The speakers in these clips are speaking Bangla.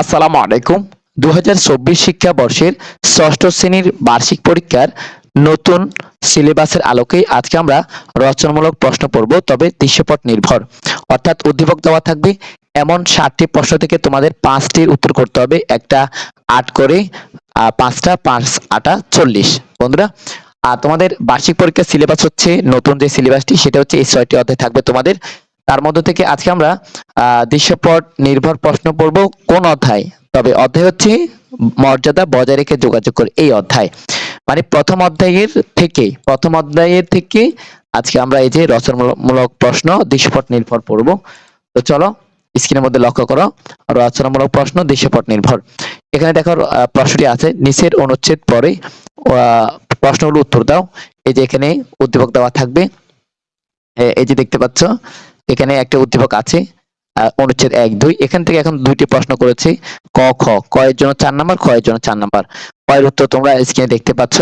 আসসালামু আলাইকুম। দু শিক্ষাবর্ষের ষষ্ঠ শ্রেণির বার্ষিক পরীক্ষার নতুন সিলেবাসের আলোকে আজকে আমরা রচনামূলক প্রশ্ন পড়ব, তবে দৃশ্যপট নির্ভর। অর্থাৎ উদ্দীপক দেওয়া থাকবে, এমন ষাটটি প্রশ্ন থেকে তোমাদের পাঁচটির উত্তর করতে হবে। একটা আট করে পাঁচটা, পাঁচ, আটা, চল্লিশ। বন্ধুরা আর তোমাদের বার্ষিক পরীক্ষার সিলেবাস হচ্ছে, নতুন যে সিলেবাসটি, সেটা হচ্ছে এই ছয়টি অধ্যায় থাকবে তোমাদের। তার মধ্যে থেকে আজকে আমরা দৃশ্যপট নির্ভর প্রশ্ন পড়ব কোন অধ্যায়? তবে অধ্যায় হচ্ছে মর্যাদা বজায় রেখে যোগাযোগ করে এই অধ্যায়। মানে প্রথম অধ্যায়ের থেকে প্রথম অধ্যায়ের থেকে আজকে আমরা এই যে রচনামূলক প্রশ্ন, দৃশ্যপট নির্ভর পড়ব। তো চলো, স্ক্রিনের মধ্যে লক্ষ্য করো, রচনামূলক প্রশ্ন, দৃশ্যপট নির্ভর। এখানে দেখো প্রশ্নটি আছে, নিচের অনুচ্ছেদ পরে প্রশ্নগুলো উত্তর দাও। এই যে এখানে উদ্দীপক দেওয়া থাকবে। এই যে দেখতে পাচ্ছ এখানে একটা উদ্দীপক আছে অনুচ্ছেদ এক, দুই। এখান থেকে এখন দুইটি প্রশ্ন করেছে। ক, খ। ক জন্য চার নাম্বার খ এর জন্য চার নাম্বার। ক এর উত্তর তোমরা স্ক্রিনে দেখতে পাচ্ছ।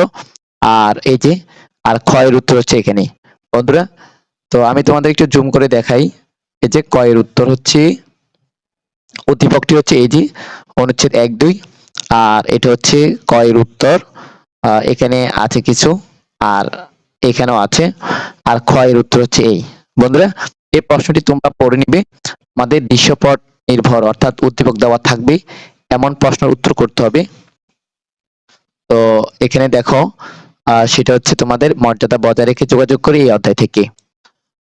আর এই যে, আর খ এর উত্তর হচ্ছে এখানে। বন্ধুরা, তো আমি তোমাদের একটু জুম করে দেখাই। এই যে ক এর উত্তর হচ্ছে, উদ্দীপকটি হচ্ছে এই যে, অনুচ্ছেদ এক, দুই। আর এটা হচ্ছে ক এর উত্তর এখানে আছে কিছু, আর এখানেও আছে। আর খ এর উত্তর হচ্ছে এই। বন্ধুরা এই প্রশ্নটি তোমরা পড়ে নিবে। আমাদের দৃশ্যপট নির্ভর, অর্থাৎ উদ্দীপক দেওয়া থাকবে। এমন প্রশ্নের উত্তর করতে হবে। তো এখানে দেখো সেটা হচ্ছে তোমাদের মর্যাদা বজায় রেখে যোগাযোগ করে এই অধ্যায় থেকে।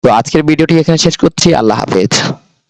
তো আজকের ভিডিওটি এখানে শেষ করছি। আল্লাহ হাফেজ।